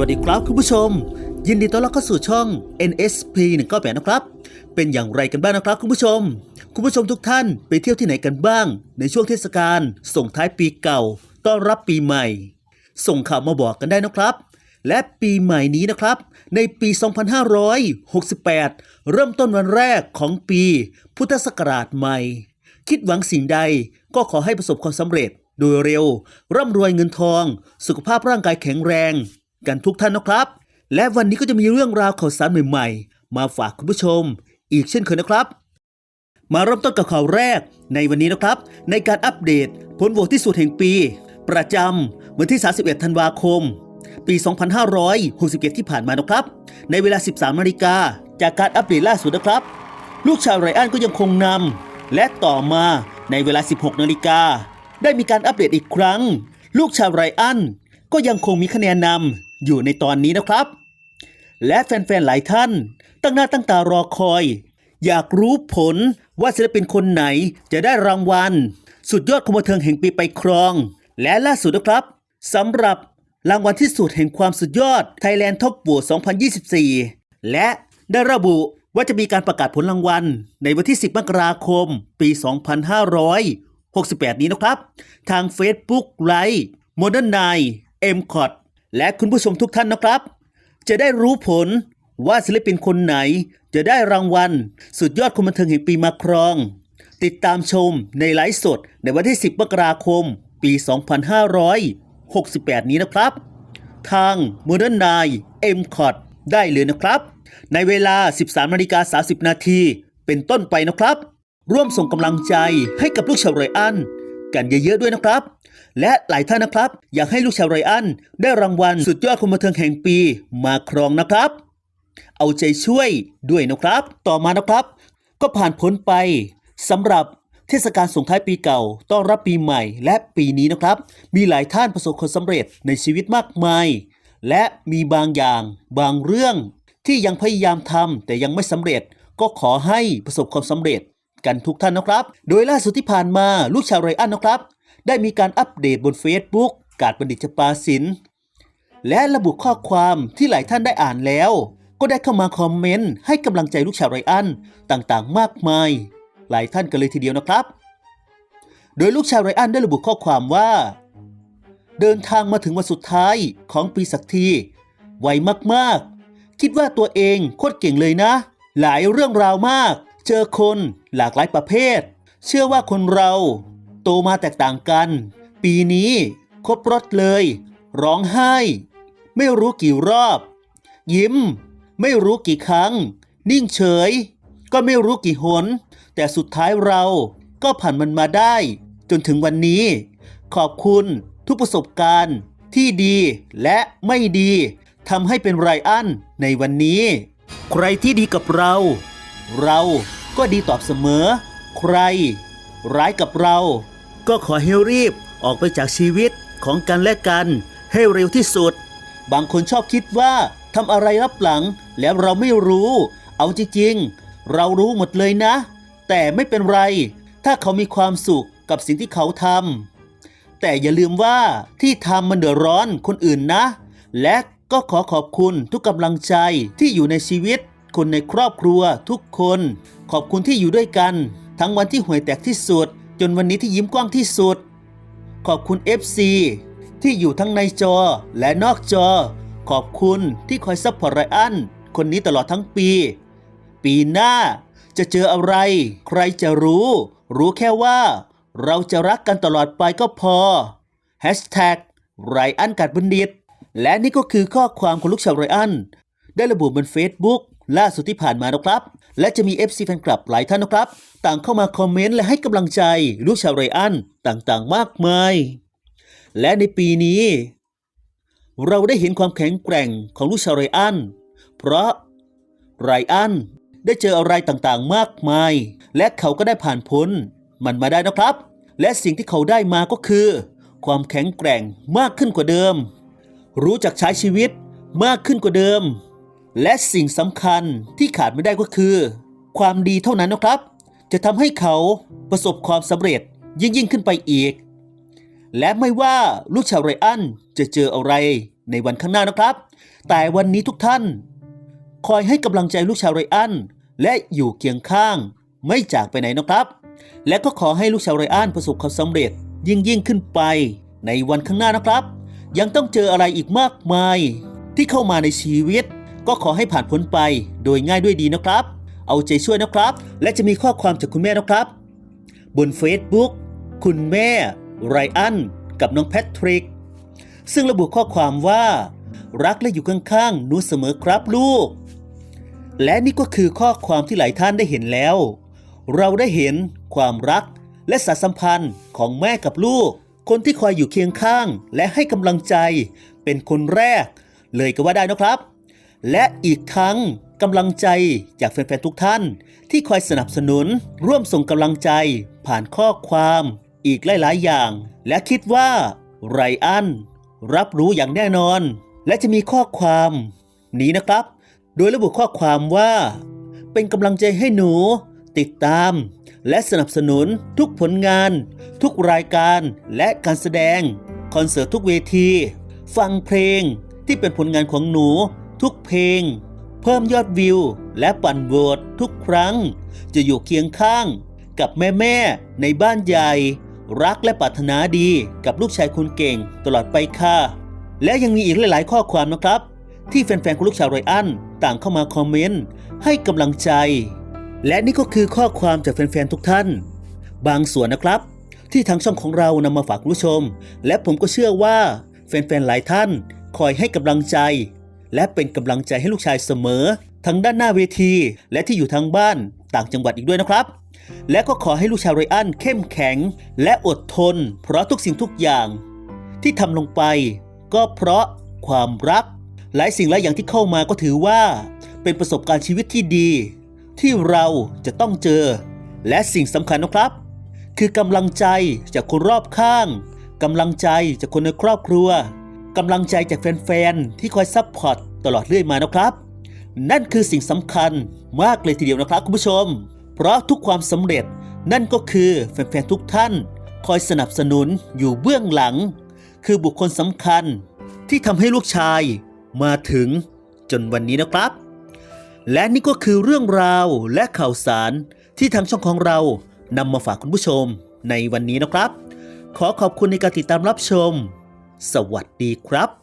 วัสดีครับคุณผู้ชม ยินดีต้อนรับเข้าสู่ช่อง NSP 198นะครับ เป็นอย่างไรกันบ้างนะครับคุณผู้ชม คุณผู้ชมทุกท่านไปเที่ยวที่ไหนกันบ้าง ในช่วงเทศกาลส่งท้ายปีเก่า ต้อนรับปีใหม่ ส่งข่าวมาบอกกันได้นะครับ และปีใหม่นี้นะครับ ในปี 2568 เริ่มต้นวันแรกของปี พุทธศักราชใหม่ คิดหวังสิ่งใดก็ขอให้ประสบความสำเร็จโดยเร็ว ร่ำรวยเงินทอง สุขภาพร่างกายแข็งแรง กันทุกท่านนะครับ และวันนี้ก็จะมีเรื่องราวข่าวสารใหม่ ๆ มาฝากคุณผู้ชม อีกเช่นเคยนะครับ มาเริ่มต้นกับข่าวแรกในวันนี้นะครับ ในการอัปเดตผลโหวตที่สุดแห่งปี ประจำวันที่ 31 ธันวาคม ปี 2567 ที่ผ่านมานะครับ ในเวลา 13นาฬิกาจากการอัปเดตล่าสุดนะครับ ลูกชาวไรอันก็ยังคงนำและต่อมาในเวลา 16นาฬิกาได้มีการอัปเดตอีกครั้ง ลูกชาวไรอัน ก็ยังคงมีคะแนนนำอยู่ในตอนนี้นะครับ และแฟนๆหลายท่าน ตั้งหน้าตั้งตารอคอย อยากรู้ผลว่าศิลปินคนไหนจะได้รางวัล สุดยอดคอมบันเทิงแห่งปีไปครอง และล่าสุดนะครับสำหรับรางวัลที่สุดแห่งความสุดยอด Thailand Top w o r d 2024 และได้ระบุว่าจะมีการประกาศผลรางวัล ในวันที่ 10 มกราคม ปี 2568 นี้นะครับ ทาง Facebook ไลฟ์ Modern Night m c o t และคุณผู้ชมทุกท่านนะครับ จะได้รู้ผลว่าศิลปินคนไหนจะได้รางวัล สุดยอดคนบันเทิงแห่งปีมาครอง ติดตามชมในไลฟ์สดในวันที่ 10มกราคม ปี 2568 นี้นะครับ ทาง Modern Night m c o t ได้เลยนะครับ ในเวลา 13นาฬิกา30 นาทีเป็นต้นไปนะครับ ร่วมส่งกำลังใจให้กับลูกชาวไรอัน กันเยอะๆด้วยนะครับ และหลายท่านนะครับ อยากให้ลูกชาวไรอันได้รางวัลสุดยอดคนบันเทิงแห่งปีมาครองนะครับ เอาใจช่วยด้วยนะครับ ต่อมานะครับ ก็ผ่านพ้นไปสำหรับเทศกาลส่งท้ายปีเก่า ต้อนรับปีใหม่ และปีนี้นะครับ มีหลายท่านประสบความสำเร็จในชีวิตมากมาย และมีบางอย่าง บางเรื่องที่ยังพยายามทำแต่ยังไม่สำเร็จ ก็ขอให้ประสบความสำเร็จ กันทุกท่านนะครับ โดยล่าสุดที่ผ่านมาลูกชาวไรอันนะครับ ได้มีการอัปเดตบน Facebook การบัณฑิตปาสิน และระบุข้อความที่หลายท่านได้อ่านแล้ว ก็ได้เข้ามาคอมเมนต์ให้กำลังใจลูกชาวไรอันต่างๆ มากมาย หลายท่านกันเลยทีเดียวนะครับ โดยลูกชาวไรอันได้ระบุข้อความว่า เดินทางมาถึงวันสุดท้ายของปีสักที ไวมากๆ คิดว่าตัวเองโคตรเก่งเลยนะ หลายเรื่องราวมาก เจอคนหลากหลายประเภท เชื่อว่าคนเรา โตมาแตกต่างกัน ปีนี้ครบรถเลย ร้องไห้ ไม่รู้กี่รอบ ยิ้ม ไม่รู้กี่ครั้ง นิ่งเฉย ก็ไม่รู้กี่หน แต่สุดท้ายเราก็ผ่านมันมาได้ จนถึงวันนี้ ขอบคุณทุกประสบการณ์ที่ดีและไม่ดีทำให้เป็นไรอันในวันนี้ ใครที่ดีกับเรา เรา ก็ดีตอบเสมอ ใคร ร้ายกับเรา ก็ขอให้รีบออกไปจากชีวิตของกันและกัน ให้เร็วที่สุด บางคนชอบคิดว่าทำอะไรรับหลังแล้วเราไม่รู้ เอาจริงๆ เรารู้หมดเลยนะ แต่ไม่เป็นไร ถ้าเขามีความสุขกับสิ่งที่เขาทำแต่อย่าลืมว่าที่ทำมันเดือดร้อนคนอื่นนะ และก็ขอขอบคุณทุกกำลังใจที่อยู่ในชีวิต คนในครอบครัวทุกคน ขอบคุณที่อยู่ด้วยกัน ทั้งวันที่ห่วยแตกที่สุด จนวันนี้ที่ยิ้มกว้างที่สุด ขอบคุณ FC ที่อยู่ทั้งในจอและนอกจอ ขอบคุณที่คอยซัพพอร์ตไรอันคนนี้ตลอดทั้งปี ปีหน้าจะเจออะไร ใครจะรู้ รู้แค่ว่า เราจะรักกันตลอดไปก็พอ Hashtag ไรอันกัดบัณฑิต และนี่ก็คือข้อความของลูกชาวไรอัน ได้ระบุบน Facebook ล่าสุดที่ผ่านมานะครับ และจะมี FC แฟนคลับหลายท่านนะครับ ต่างเข้ามาคอมเมนต์และให้กำลังใจลูกชาวไรอันต่างๆ มากมาย และในปีนี้ เราได้เห็นความแข็งแกร่งของลูกชาวไรอัน เพราะไรอันได้เจออะไรต่างๆ มากมาย และเขาก็ได้ผ่านพ้น มันมาได้นะครับ และสิ่งที่เขาได้มาก็คือ ความแข็งแกร่งมากขึ้นกว่าเดิม รู้จักใช้ชีวิตมากขึ้นกว่าเดิม และสิ่งสำคัญที่ขาดไม่ได้ก็คือ ความดีเท่านั้นนะครับ จะทำให้เขาประสบความสำเร็จยิ่งยิ่งขึ้นไปอีก และไม่ว่าลูกชาวไรอันจะเจออะไรในวันข้างหน้านะครับ แต่วันนี้ทุกท่าน คอยให้กำลังใจลูกชาวไรอันและอยู่เคียงข้าง ไม่จากไปไหนนะครับ และก็ขอให้ลูกชาวไรอันประสบความสำเร็จยิ่งยิ่งขึ้นไปในวันข้างหน้านะครับ ยังต้องเจออะไรอีกมากมายที่เข้ามาในชีวิต ก็ขอให้ผ่านพ้นไปโดยง่ายด้วยดีนะครับ เอาใจช่วยนะครับ และจะมีข้อความจากคุณแม่นะครับ บน Facebook คุณแม่ไรอันกับน้องแพทริก ซึ่งระบุข้อความว่า รักและอยู่ข้างๆหนูเสมอครับลูก และนี่ก็คือข้อความที่หลายท่านได้เห็นแล้ว เราได้เห็นความรักและสายสัมพันธ์ของแม่กับลูก คนที่คอยอยู่เคียงข้างและให้กำลังใจ เป็นคนแรก เลยก็ว่าได้นะครับ และอีกทั้งกำลังใจจากแฟนๆทุกท่าน ที่คอยสนับสนุน ร่วมส่งกำลังใจ ผ่านข้อความ อีกหลายๆ อย่าง และคิดว่าไรอันรับรู้อย่างแน่นอน และจะมีข้อความนี้นะครับ โดยระบุข้อความว่า เป็นกำลังใจให้หนู ติดตาม และสนับสนุนทุกผลงาน ทุกรายการและการแสดง คอนเสิร์ตทุกเวที ฟังเพลงที่เป็นผลงานของหนู ทุกเพลง เพิ่มยอดวิว และปั่นโหวตทุกครั้ง จะอยู่เคียงข้าง กับแม่ๆในบ้านใหญ่ รักและปรารถนาดีกับลูกชายคนเก่งตลอดไปค่ะ และยังมีอีกหลาย ๆ ข้อความนะครับ ที่แฟนๆของลูกชาวไรอันต่างเข้ามาคอมเมนต์ให้กำลังใจ และนี่ก็คือข้อความจากแฟนๆทุกท่าน บางส่วนนะครับ ที่ทางช่องของเรานำมาฝากคุณผู้ชม และผมก็เชื่อว่าแฟนๆหลายท่านคอยให้กำลังใจ และเป็นกำลังใจให้ลูกชายเสมอ ทั้งด้านหน้าเวที และที่อยู่ทางบ้านต่างจังหวัดอีกด้วยนะครับ และก็ขอให้ลูกชาวไรอันเข้มแข็ง และอดทน เพราะทุกสิ่งทุกอย่าง ที่ทำลงไป ก็เพราะความรัก หลายสิ่งหลายอย่างที่เข้ามาก็ถือว่า เป็นประสบการณ์ชีวิตที่ดี ที่เราจะต้องเจอ และสิ่งสำคัญนะครับ คือกำลังใจจากคนรอบข้างกำลังใจจากคนในครอบครัว กำลังใจจากแฟนๆ ที่คอยซัพพอร์ตตลอดเรื่อยมานะครับ นั่นคือสิ่งสำคัญมากเลยทีเดียวนะครับคุณผู้ชม เพราะทุกความสำเร็จนั่นก็คือแฟนๆ ทุกท่าน คอยสนับสนุนอยู่เบื้องหลัง คือบุคคลสำคัญที่ทำให้ลูกชายมาถึงจนวันนี้นะครับ และนี่ก็คือเรื่องราวและข่าวสารที่ทางช่องของเรานำมาฝากคุณผู้ชมในวันนี้นะครับ ขอขอบคุณในการติดตามรับชม สวัสดีครับ